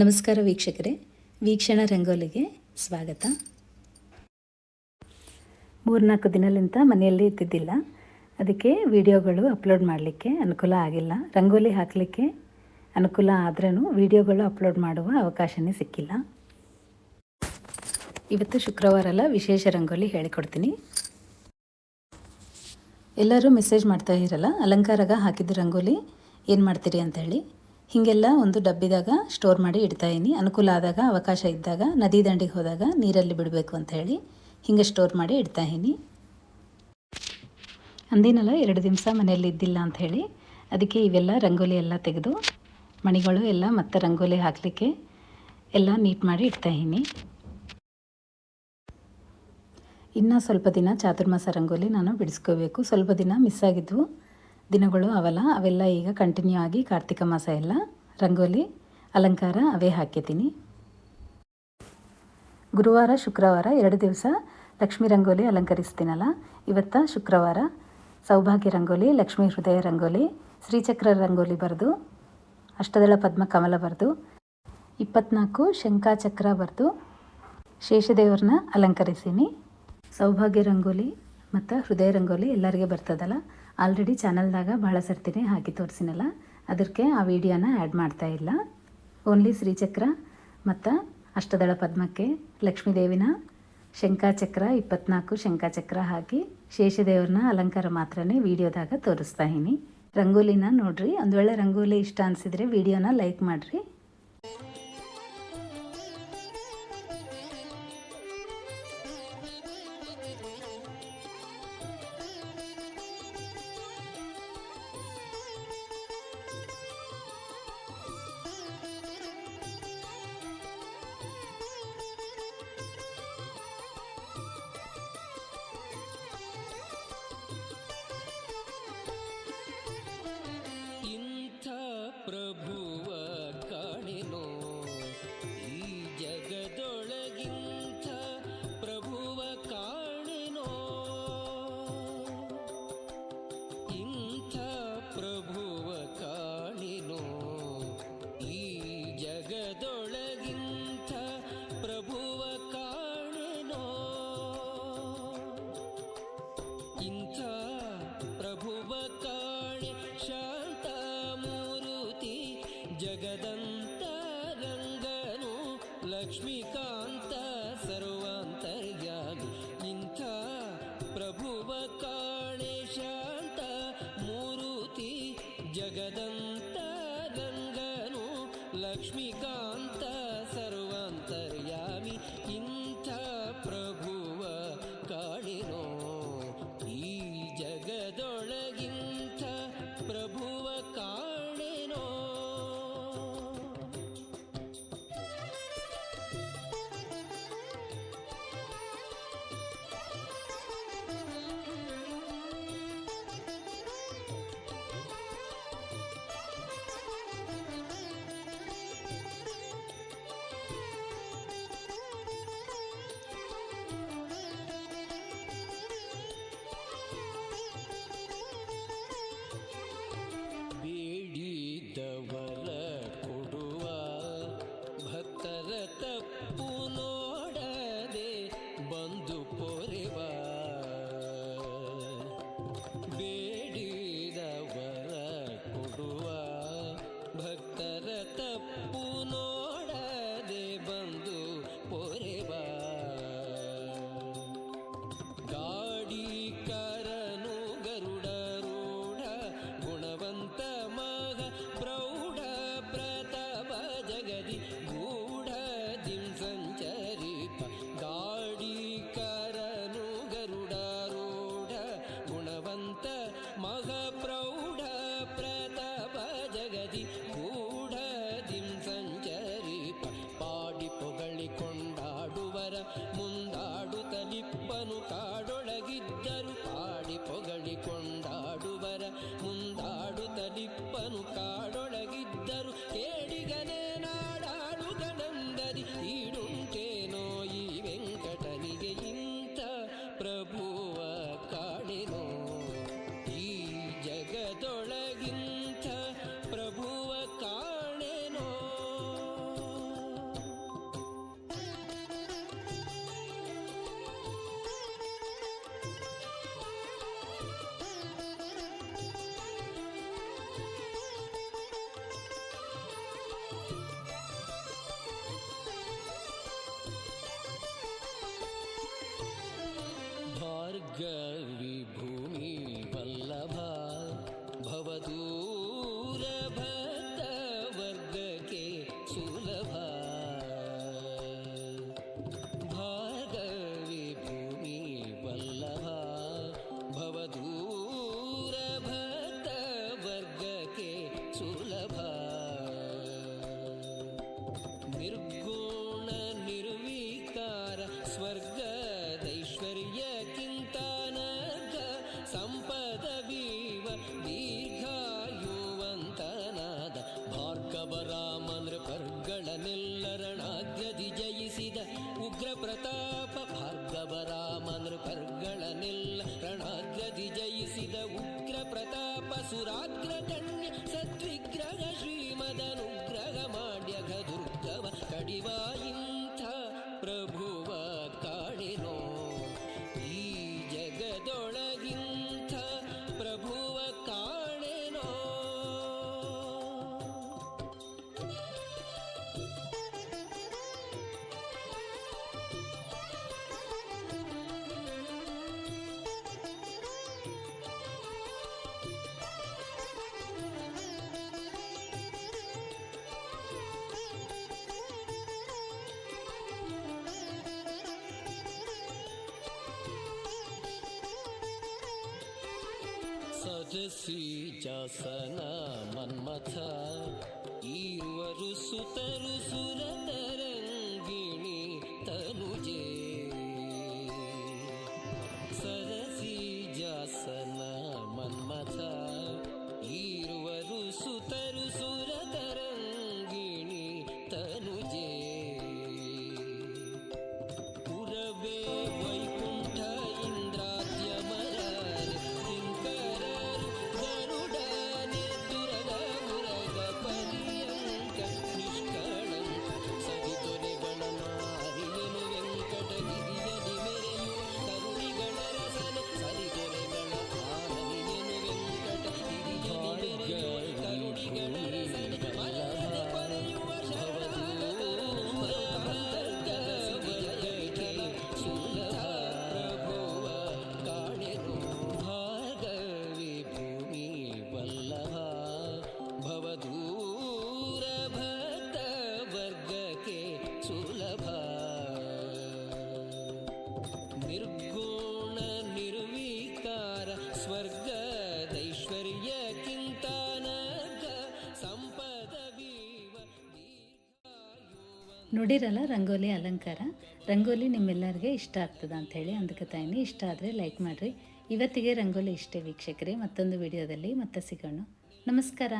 ನಮಸ್ಕಾರ ವೀಕ್ಷಕರೇ, ವೀಕ್ಷಣ ರಂಗೋಲಿಗೆ ಸ್ವಾಗತ. ಮೂರ್ನಾಲ್ಕು ದಿನಲಿಂತ ಮನೆಯಲ್ಲಿ ಇದ್ದಿದ್ದಿಲ್ಲ. ಅದಕ್ಕೆ ವಿಡಿಯೋಗಳು ಅಪ್ಲೋಡ್ ಮಾಡಲಿಕ್ಕೆ ಅನುಕೂಲ ಆಗಿಲ್ಲ. ರಂಗೋಲಿ ಹಾಕಲಿಕ್ಕೆ ಅನುಕೂಲ ಆದ್ರೂ ವಿಡಿಯೋಗಳು ಅಪ್ಲೋಡ್ ಮಾಡುವ ಅವಕಾಶವೇ ಸಿಕ್ಕಿಲ್ಲ. ಇವತ್ತು ಶುಕ್ರವಾರಲ್ಲ ವಿಶೇಷ ರಂಗೋಲಿ ಹೇಳಿಕೊಡ್ತೀನಿ. ಎಲ್ಲರೂ ಮೆಸೇಜ್ ಮಾಡ್ತಾ ಇರಲ್ಲ, ಅಲಂಕಾರಗ ಹಾಕಿದ ರಂಗೋಲಿ ಏನು ಮಾಡ್ತೀರಿ ಅಂತ ಹೇಳಿ. ಹೀಗೆಲ್ಲ ಒಂದು ಡಬ್ಬಿದಾಗ ಸ್ಟೋರ್ ಮಾಡಿ ಇಡ್ತಾ ಇದೀನಿ. ಅನುಕೂಲ ಆದಾಗ, ಅವಕಾಶ ಇದ್ದಾಗ, ನದಿ ದಂಡಿಗೆ ಹೋದಾಗ ನೀರಲ್ಲಿ ಬಿಡಬೇಕು ಅಂತ ಹೇಳಿ ಹಿಂಗೆ ಸ್ಟೋರ್ ಮಾಡಿ ಇಡ್ತಾ ಇದೀನಿ. ಅಂದಿನಲ್ಲ ಎರಡು ದಿವಸ ಮನೆಯಲ್ಲಿ ಇದ್ದಿಲ್ಲ ಅಂತ ಹೇಳಿ, ಅದಕ್ಕೆ ಇವೆಲ್ಲ ರಂಗೋಲಿ ಎಲ್ಲ ತೆಗೆದು, ಮಣಿಗಳು ಎಲ್ಲ ಮತ್ತೆ ರಂಗೋಲಿ ಹಾಕಲಿಕ್ಕೆ ಎಲ್ಲ ನೀಟ್ ಮಾಡಿ ಇಡ್ತಾ ಇದೀನಿ. ಇನ್ನು ಸ್ವಲ್ಪ ದಿನ ಚಾತುರ್ಮಾಸ ರಂಗೋಲಿ ನಾನು ಬಿಡಿಸ್ಕೋಬೇಕು. ಸ್ವಲ್ಪ ದಿನ ಮಿಸ್ ಆಗಿದ್ವು. ದಿನಗಳು ಅವಲ್ಲ ಅವೆಲ್ಲ ಈಗ ಕಂಟಿನ್ಯೂ ಆಗಿ ಕಾರ್ತಿಕ ಮಾಸ ಎಲ್ಲ. ರಂಗೋಲಿ, ಅಲಂಕಾರ, ಅವೇ ಹಾಕಿದ್ದೀನಿ ಗುರುವಾರ, ಶುಕ್ರವಾರ ಎರಡು ದಿವಸ ಲಕ್ಷ್ಮೀ ರಂಗೋಲಿ ಅಲಂಕರಿಸ್ತೀನಲ್ಲ, ಇವತ್ತ ಶುಕ್ರವಾರ ಸೌಭಾಗ್ಯ ರಂಗೋಲಿ, ಲಕ್ಷ್ಮೀ ಹೃದಯ ರಂಗೋಲಿ, ಶ್ರೀಚಕ್ರ ರಂಗೋಲಿ ಬರೆದು, ಅಷ್ಟದಳ ಪದ್ಮ ಕಮಲ ಬರೆದು, ಇಪ್ಪತ್ನಾಲ್ಕು ಶಂಕಾಚಕ್ರ ಬರೆದು ಶೇಷದೇವ್ರನ್ನ ಅಲಂಕರಿಸೀನಿ. ಸೌಭಾಗ್ಯ ರಂಗೋಲಿ ಮತ್ತು ಹೃದಯ ರಂಗೋಲಿ ಎಲ್ಲರಿಗೆ ಬರ್ತದಲ್ಲ ಆಲ್ರೆಡಿ ಚಾನಲ್ದಾಗ ಭಾಳ ಸರ್ತಿನೇ ಹಾಕಿ ತೋರಿಸಿನಲ್ಲ, ಅದಕ್ಕೆ ಆ ವಿಡಿಯೋನ ಆ್ಯಡ್ ಮಾಡ್ತಾ ಇಲ್ಲ. ಓನ್ಲಿ ಶ್ರೀಚಕ್ರ ಮತ್ತು ಅಷ್ಟದಳ ಪದ್ಮಕ್ಕೆ ಲಕ್ಷ್ಮೀದೇವಿನ ಶಂಕಾಚಕ್ರ ಇಪ್ಪತ್ನಾಲ್ಕು ಶಂಕಾಚಕ್ರ ಹಾಕಿ ಶೇಷದೇವ್ರನ್ನ ಅಲಂಕಾರ ಮಾತ್ರನೇ ವಿಡಿಯೋದಾಗ ತೋರಿಸ್ತಾ ಇದೀನಿ ರಂಗೋಲಿನ ನೋಡ್ರಿ, ಒಂದು ವೇಳೆ ರಂಗೋಲಿ ಇಷ್ಟ ಅನಿಸಿದರೆ ವಿಡಿಯೋನ ಲೈಕ್ ಮಾಡಿರಿ. ಜಗದಂತ ರಂಗನು ಲಕ್ಷ್ಮೀಕಾಂತ ಸರ್ವಾಂತರ್ಯಾಮಿ. ಇಂಥ ಪ್ರಭುವ ಕಾಣೆ ಶಾಂತ ಮೂರುತಿ ಜಗದಂತ ರಂಗನು ಲಕ್ಷ್ಮೀಕಾಂತ కనుకాడ ಸದಸಿ ಜಾಸನ ಮನ್ಮಥ ಈರುವರು ಸುತರು ಸುರತರಂಗಿಣಿ ನೋಡಿರಲ್ಲ, ರಂಗೋಲಿ ಅಲಂಕಾರ? ರಂಗೋಲಿ ನಿಮ್ಮೆಲ್ಲರಿಗೆ ಇಷ್ಟ ಆಗ್ತದ ಅಂಥೇಳಿ ಅಂದ್ಕೊತಾಯಿನಿ ಇಷ್ಟ ಆದರೆ ಲೈಕ್ ಮಾಡಿರಿ. ಇವತ್ತಿಗೆ ರಂಗೋಲಿ ಇಷ್ಟೇ ವೀಕ್ಷಕರೇ, ಮತ್ತೊಂದು ವಿಡಿಯೋದಲ್ಲಿ ಮತ್ತೆ ಸಿಗೋಣ. ನಮಸ್ಕಾರ.